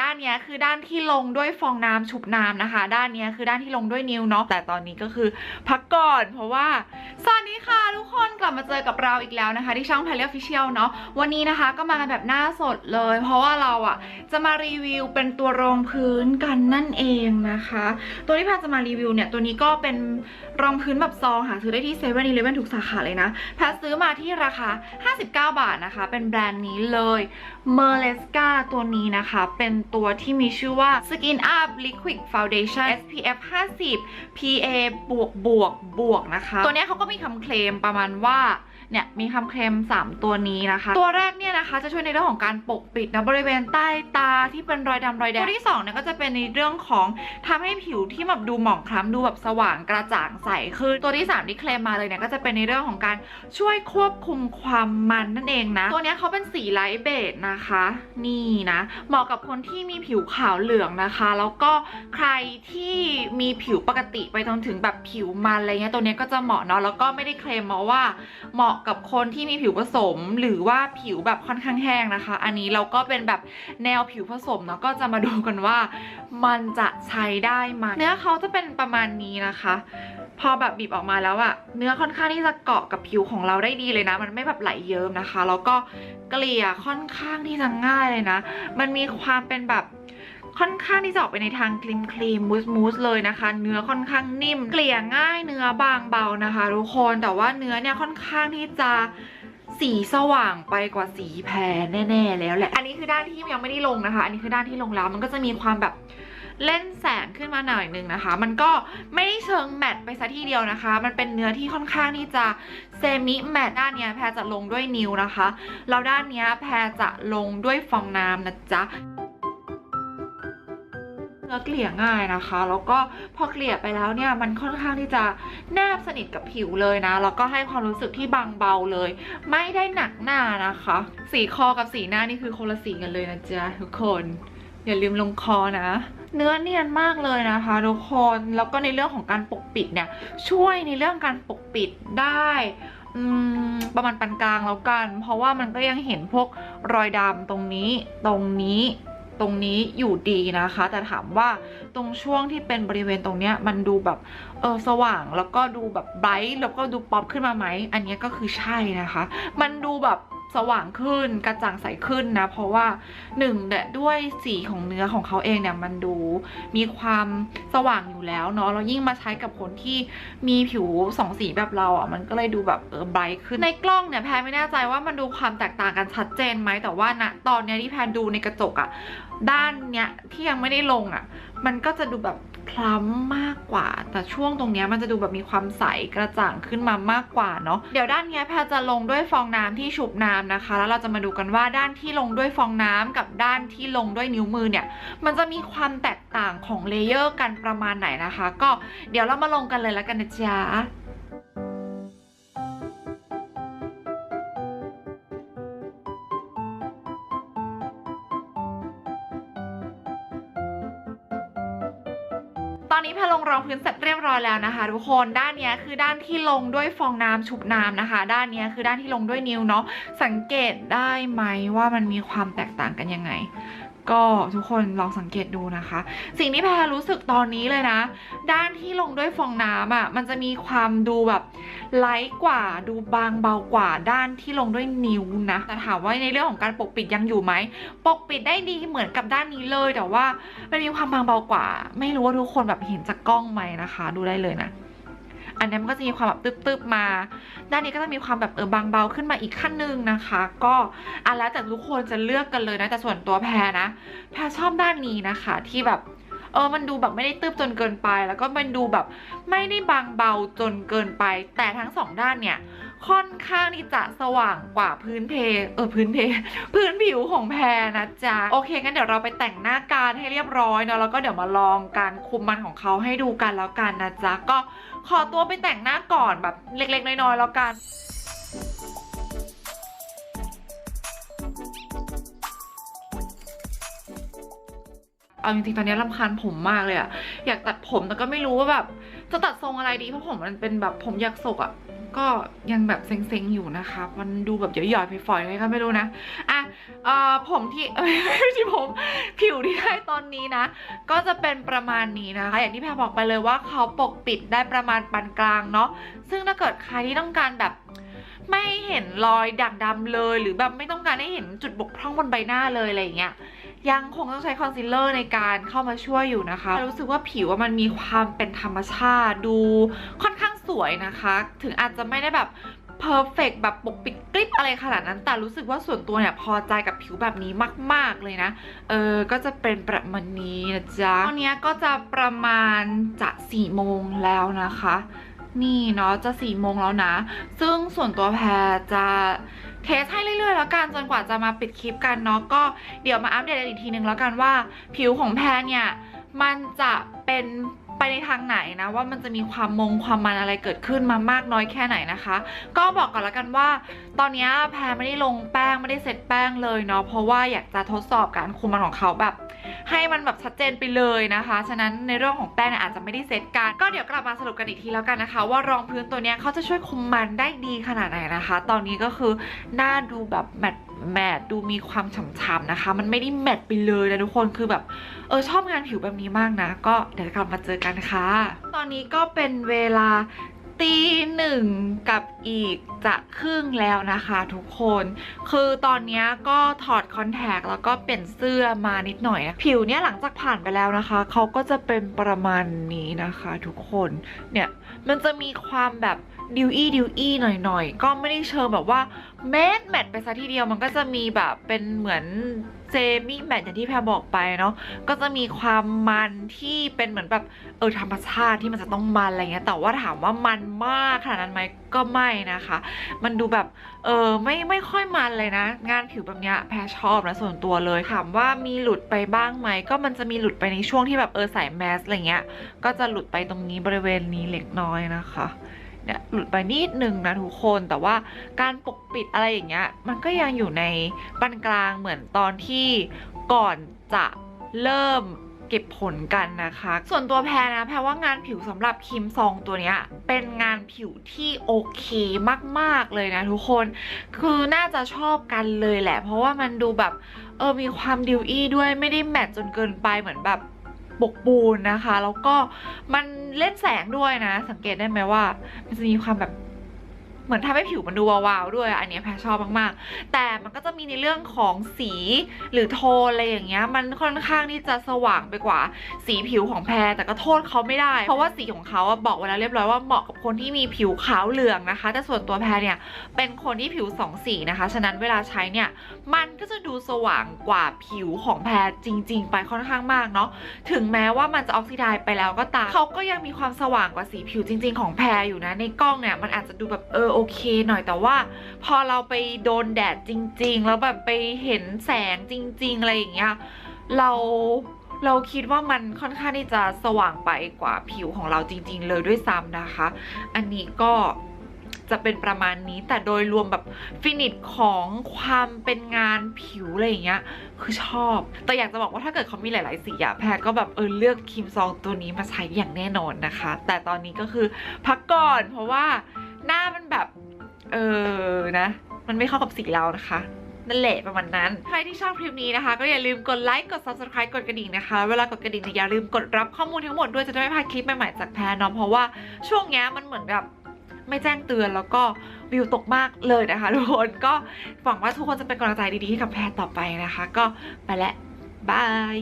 ด้านนี้คือด้านที่ลงด้วยฟองน้ำชุบน้ำนะคะ ด้านนี้คือด้านที่ลงด้วยนิ้วเนาะแต่ตอนนี้ก็คือพักก่อน เพราะว่าสวัสดีค่ะทุกคนกลับมาเจอกับเราอีกแล้วนะคะ ที่ช่อง p a l e Official เนาะวันนี้นะคะก็มากันแบบหน้าสดเลย เพราะว่าเราอะจะมารีวิวเป็นตัวรองพื้นกันนั่นเองนะคะ ตัวที่แพรจะมารีวิวเนี่ยตัวนี้ก็เป็นรองพื้นแบบซองหาซื้อได้ที่เซเว่นอีเลฟเว่นทุกสาขาเลยนะแพรซื้อมาที่ราคา 59 บาทนะคะ เป็นแบรนด์นี้เลยเมอร์เลสกาตัวนี้นะคะเป็นตัวที่มีชื่อว่า Skin Up Liquid Foundation SPF 50 PA บวกบวกบวกนะคะ ตัวนี้เขาก็มีคำเคลมประมาณว่า เนี่ยมีคำเคลม3 ตัวนี้นะคะ ตัวแรกเนี่ยนะคะจะช่วยในเรื่องของการปกปิดนะบริเวณใต้ตาที่เป็นรอยดำรอยแดงตัวที่2เนี่ยก็จะเป็นในเรื่องของทำให้ผิวที่แบบดูหมองคล้ำดูแบบสว่างกระจ่างใสขึ้นตัวที่ 3 ที่เคลมมาเลยเนี่ยก็จะเป็นในเรื่องของการช่วยควบคุมความมันนั่นเองนะ ตัวนี้เขาเป็นสีไลท์เบจนะคะ นี่นะ เหมาะกับคนที่มีผิวขาวเหลืองนะคะ แล้วก็ใครที่มีผิวปกติไปจนถึงแบบผิวมันอะไรเงี้ยตัวนี้ก็จะเหมาะเนาะแล้วก็ไม่ได้เคลมมาว่าเหมาะกับคนที่มีผิวผสม หรือว่าผิวแบบค่อนข้างแห้งนะคะ อันนี้เราก็เป็นแบบแนวผิวผสมเนาะก็จะมาดูกันว่า มันจะใช้ได้ไหมเนื้อเขาจะเป็นประมาณนี้นะคะ พอแบบบีบออกมาแล้วอะเนื้อค่อนข้างที่จะเกาะกับผิวของเราได้ดีเลยนะ มันไม่แบบไหลเยิ้มนะคะ แล้วก็เกลี่ยค่อนข้างที่จะง่ายเลยนะ มันมีความเป็นแบบ ค่อนข้างที่จะออกไปในทางครีมครีมมูสมูสเลยนะคะ เนื้อค่อนข้างนิ่ม เกลี่ยง่ายเนื้อบางเบานะคะทุกคนแต่ว่าเนื้อเนี่ยค่อนข้างที่จะสีสว่างไปกว่าสีแพรแน่ๆแล้วแหละ อันนี้คือด้านที่ยังไม่ได้ลงนะคะ อันนี้คือด้านที่ลงแล้วมันก็จะมีความแบบเล่นแสงขึ้นมาหน่อยนึงนะคะ มันก็ไม่ได้เชิงแมตต์ไปซะทีเดียวนะคะ มันเป็นเนื้อที่ค่อนข้างที่จะเซมิแมตต์ด้านเนี้ยแพรจะลงด้วยนิ้วนะคะ แล้วด้านเนี้ยแพรจะลงด้วยฟองน้ำนะจ๊ะ อเกลี่ยง่ายนะคะ แล้วก็พอเกลี่ยไปแล้วเนี่ยมันค่อนข้างที่จะแนบสนิทกับผิวเลยนะ แล้วก็ให้ความรู้สึกที่บางเบาเลย ไม่ได้หนักหน้านะคะ สีคอกับสีหน้านี่คือคนละสีกันเลยนะจ๊ะทุกคนอย่าลืมลงคอนะ เนื้อเนียนมากเลยนะคะทุกคนแล้วก็ในเรื่องของการปกปิดเนี่ย ช่วยในเรื่องการปกปิดได้ประมาณปานกลางแล้วกัน เพราะว่ามันก็ยังเห็นพวกรอยดำตรงนี้ตรงนี้ ตรงนี้อยู่ดีนะคะ แต่ถามว่าตรงช่วงที่เป็นบริเวณตรงเนี้ยมันดูแบบเออสว่างแล้วก็ดูแบบไบรท์แล้วก็ดูป๊อปขึ้นมาไหมอันนี้ก็คือใช่นะคะ มันดูแบบ สว่างขึ้นกระจ่างใสขึ้นนะ เพราะว่าหนึ่งเนี่ยด้วยสีของเนื้อของเขาเองเนี่ยมันดูมีความสว่างอยู่แล้วเนาะแล้วยิ่งมาใช้กับคนที่มีผิวสองสีแบบเราอะมันก็เลยดูแบบเออไบรท์ขึ้นในกล้องเนี่ยแพรไม่แน่ใจว่ามันดูความแตกต่างกันชัดเจนไหมแต่ว่าณตอนเนี้ยที่แพรดูในกระจกอะด้านเนี้ยที่ยังไม่ได้ลงอะ มันก็จะดูแบบ คล้ำมากกว่า แต่ช่วงตรงนี้มันจะดูแบบมีความใสกระจ่างขึ้นมามากกว่าเนาะเดี๋ยวด้านนี้แพรจะลงด้วยฟองน้ำที่ชุบน้ำนะคะ แล้วเราจะมาดูกันว่าด้านที่ลงด้วยฟองน้ำกับด้านที่ลงด้วยนิ้วมือเนี่ย มันจะมีความแตกต่างของเลเยอร์กันประมาณไหนนะคะ ก็เดี๋ยวเรามาลงกันเลยแล้วกันนะจ๊ะ ตอนนี้พะลงรองพื้นเสร็จเรียบร้อยแล้วนะคะทุกคนด้านนี้คือด้านที่ลงด้วยฟองน้ำชุบน้ำนะคะ ด้านนี้คือด้านที่ลงด้วยนิ้วเนาะสังเกตได้ไหมว่ามันมีความแตกต่างกันยังไง ก็ทุกคนลองสังเกตดูนะคะ สิ่งที่แพรรู้สึกตอนนี้เลยนะ ด้านที่ลงด้วยฟองน้ำอะ่ะมันจะมีความดูแบบไลท์กว่าดูบางเบากว่าด้านที่ลงด้วยนิ้วนะแต่ถามว่าในเรื่องของการปกปิดยังอยู่ไหมปกปิดได้ดีเหมือนกับด้านนี้เลย แต่ว่ามันมีความบางเบากว่า ไม่รู้ว่าทุกคนแบบเห็นจากกล้องไหมนะคะ ดูได้เลยนะ อันนี้มันก็จะมีความแบบตึบๆมา ด้านนี้ก็จะมีความแบบเออบางเบาขึ้นมาอีกขั้นหนึ่งนะคะ ก็อันแล้วแต่ทุกคนจะเลือกกันเลยนะแต่ส่วนตัวแพรนะ แพรชอบด้านนี้นะคะที่แบบเออ มันดูแบบไม่ได้ตึบจนเกินไป แล้วก็มันดูแบบไม่ได้บางเบาจนเกินไป แต่ทั้งสองด้านเนี่ย ค่อนข้างที่จะสว่างกว่าพื้นเพ เออพื้นเพ พื้นผิวของแพรนะจ๊ะ โอเคงั้นเดี๋ยวเราไปแต่งหน้าการให้เรียบร้อยเนาะแล้วก็เดี๋ยวมาลองการคุมมันของเขาให้ดูกันแล้วกันนะจ๊ะ ก็ขอตัวไปแต่งหน้าก่อนแบบเล็กๆ น้อยๆแล้วกันเอาจริงๆตอนนี้รำคาญผมมากเลยอะอยากตัดผมแต่ก็ไม่รู้ว่าแบบจะตัดทรงอะไรดีเพราะผมมันเป็นแบบผมอยากศกอะ ก็ยังแบบเซ็งๆอยู่นะคะ มันดูแบบหย่อยๆฝอยๆเลยก็ไม่รู้นะ อะเอ่อผมที่อ้ยไม่ใช่ผมผิวที่ได้ตอนนี้นะ ก็จะเป็นประมาณนี้นะคะ อย่างที่แพรบอกไปเลยว่าเขาปกปิดได้ประมาณปานกลางเนาะ ซึ่งถ้าเกิดใครที่ต้องการแบบไม่เห็นรอยด่างดำเลย หรือแบบไม่ต้องการให้เห็นจุดบกพร่องบนใบหน้าเลยอะไรอย่างเงี้ยยังคงต้องใช้คอนซีลเลอร์ในการเข้ามาช่วยอยู่นะคะ รู้สึกว่าผิวว่ามันมีความเป็นธรรมชาติดูค่อนข้าง สวยนะคะ ถึงอาจจะไม่ได้แบบเพอร์เฟกแบบปกปิดกริบอะไรขนาดนั้น แต่รู้สึกว่าส่วนตัวเนี่ยพอใจกับผิวแบบนี้มาก ๆเลยนะ เออ ก็จะเป็นประมาณนี้นะจ๊ะ ตอนนี้ก็จะประมาณจะสี่โมงแล้วนะคะ นี่เนาะจะสี่โมงแล้วนะ ซึ่งส่วนตัวแพรจะเทสให้เรื่อยๆ แล้วกันจนกว่าจะมาปิดคลิปกันเนาะ ก็เดี๋ยวมาอัปเดตอีกทีนึงแล้วกันว่า ผิวของแพรเนี่ยมันจะเป็น ไปในทางไหนนะว่ามันจะมีความมงความมันอะไรเกิดขึ้นมามากน้อยแค่ไหนนะคะ ก็บอกก่อนล้วกันว่า ตอนนี้แพรไม่ได้ลงแป้งไม่ได้เซ็ตแป้งเลยเนาะเพราะว่าอยากจะทดสอบการคุมมันของเขาแบบ ให้มันแบบชัดเจนไปเลยนะคะ ฉะนั้นในเรื่องของแป้งอาจจะไม่ได้เซตกันก็เดี๋ยวกลับมาสรุปกันอีกทีแล้วกันนะคะ ว่ารองพื้นตัวนี้เขาจะช่วยคุมมันได้ดีขนาดไหนนะคะ ตอนนี้ก็คือหน้าดูแบบแมต แมตดูมีความฉ่ำๆนะคะ มันไม่ได้แมตไปเลยนะทุกคนคือแบบ เออชอบงานผิวแบบนี้มากนะ ก็เดี๋ยวกลับมาเจอกันค่ะ ตอนนี้ก็เป็นเวลาตีหนึ่งกับอีกจะครึ่งแล้วนะคะทุกคน คือตอนนี้ก็ถอดคอนแทคแล้วก็เปลี่ยนเสื้อมานิดหน่อยนะผิวเนี้ยหลังจากผ่านไปแล้วนะคะ เขาก็จะเป็นประมาณนี้นะคะ ทุกคน เนี่ยมันจะมีความแบบดิวอี้ดิวอี้หน่อยๆ ก็ไม่ได้เชิงแบบว่า แมทแมทไปซะทีเดียวมันก็จะมีแบบเป็นเหมือนเซมิแมทอย่างที่แพรบอกไปเนาะก็จะมีความมันที่เป็นเหมือนแบบเออธรรมชาติที่มันจะต้องมันอะไรเงี้ยแต่ว่าถามว่ามันมากขนาดนั้นไหมก็ไม่นะคะ มันดูแบบเออไม่ไม่ค่อยมันเลยนะ งานผิวแบบเนี้ยแพรชอบนะส่วนตัวเลยถามว่ามีหลุดไปบ้างไหมก็มันจะมีหลุดไปในช่วงที่แบบเออใส่แมสอะไรเงี้ยก็จะหลุดไปตรงนี้บริเวณนี้เล็กน้อยนะคะ เนี่ยหลุดไปนิดนึงนะทุกคนแต่ว่าการปกปิดอะไรอย่างเงี้ยมันก็ยังอยู่ในปานกลางเหมือนตอนที่ก่อนจะเริ่มเก็บผลกันนะคะ ส่วนตัวแพรนะแพรว่างานผิวสำหรับครีมซองตัวเนี้ยเป็นงานผิวที่โอเคมากๆเลยนะทุกคนคือน่าจะชอบกันเลยแหละ เพราะว่ามันดูแบบเออมีความดิวอี้ด้วยไม่ได้แมทจนเกินไปเหมือนแบบ บกปูนนะคะ แล้วก็มันเล่นแสงด้วยนะ สังเกตได้ไหมว่า มันจะมีความแบบ เหมือนทำให้ผิวมันดูวาวๆด้วยอันนี้แพรชอบมากๆ แต่มันก็จะมีในเรื่องของสีหรือโทนอะไรอย่างเงี้ยมันค่อนข้างที่จะสว่างไปกว่าสีผิวของแพรแต่ก็โทษเขาไม่ได้ เพราะว่าสีของเขาบอกไว้แล้วเรียบร้อยว่าเหมาะกับคนที่มีผิวขาวเหลืองนะคะ แต่ส่วนตัวแพรเนี่ยเป็นคนที่ผิวสองสีนะคะฉะนั้นเวลาใช้เนี่ยมันก็จะดูสว่างกว่าผิวของแพรจริง ๆ ไปค่อนข้างมากเนาะถึงแม้ว่ามันจะออกซิไดซ์ไปแล้วก็ตามเขาก็ยังมีความสว่างกว่าสีผิวจริง ๆ ของแพรอยู่นะในกล้องเนี่ยมันอาจจะดูแบบเออโอเคหน่อยแต่ว่า พอเราไปโดนแดดจริง ๆ แล้วแบบไปเห็นแสงจริง ๆ อะไรอย่างเงี้ยเราเราคิดว่ามันค่อนข้างที่จะสว่างไปกว่าผิวของเราจริง ๆ เลยด้วยซ้ำนะคะ อันนี้ก็จะเป็นประมาณนี้แต่โดยรวมแบบฟินิชของความเป็นงานผิวอะไรอย่างเงี้ยคือชอบ แต่อยากจะบอกว่าถ้าเกิดเขามีหลาย ๆ สีอะแพรก็แบบเออเลือกครีมซองตัวนี้มาใช้อย่างแน่นอนนะคะ แต่ตอนนี้ก็คือพักก่อนเพราะว่า หน้ามันแบบ เออนะ มันไม่เข้ากับสีเรานะคะนั่นแหละประมาณนั้น ใครที่ชอบคลิปนี้นะคะ ก็อย่าลืมกดไลค์กด subscribe กดกระดิ่งนะคะ เวลากดกระดิ่งเนี่ยอย่าลืมกดรับข้อมูลทั้งหมดด้วยจะได้ไม่พลาดคลิปใหม่ๆจากแพรเนาะเพราะว่าช่วงเนี้ยมันเหมือนแบบไม่แจ้งเตือนแล้วก็วิวตกมากเลยนะคะทุกคนก็หวังว่าทุกคนจะเป็นกำลังใจดีๆให้กับแพรต่อไปนะคะ ก็ไปแล้วบาย